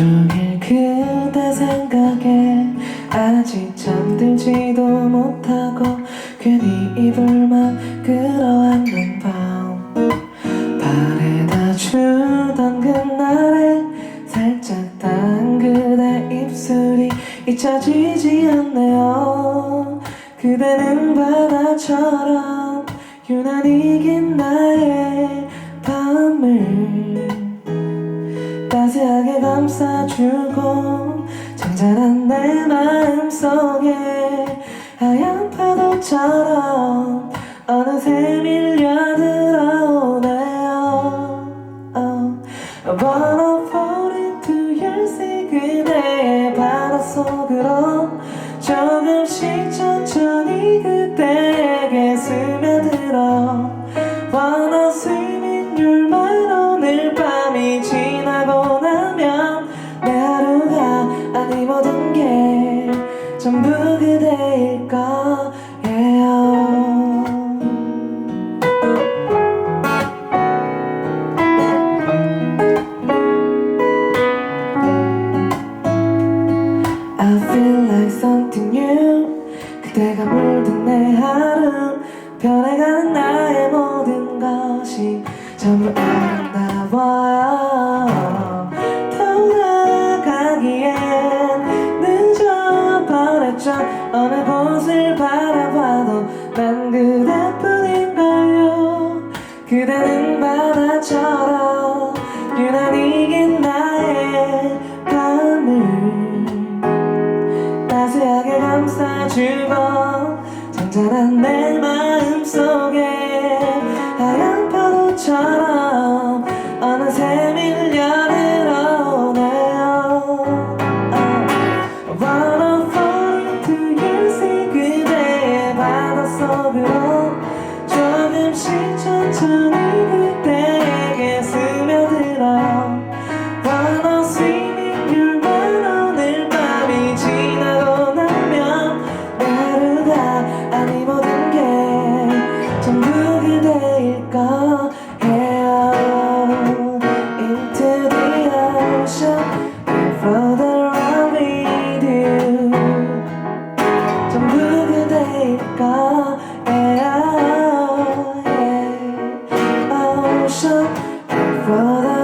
종일 그대 생각에 아직 잠들지도 못하고 괜히 이불만 끌어안는 밤. 바래다 주던 그날에 살짝 닿은 그대 입술이 잊혀지지 않네요. 그대는 바다처럼 유난 감싸주고 잔잔한 내 마음속에 하얀 파도처럼 어느새 밀려들어오네요 oh. Wanna fall into your sea 그대의 바닷속으로 조금씩 천천히 그대에게 스며들어 전부 그대일 거예요. I feel like something new. 그대가 물든 내 하루 변해가는 나의 모든 것이 전부 아름다워요 어느 곳을 바라봐도 난 그대뿐인걸요. 그대는 바다처럼 유난히 긴 나의 밤을 따스하게 감싸주고 잔잔한 내 brother.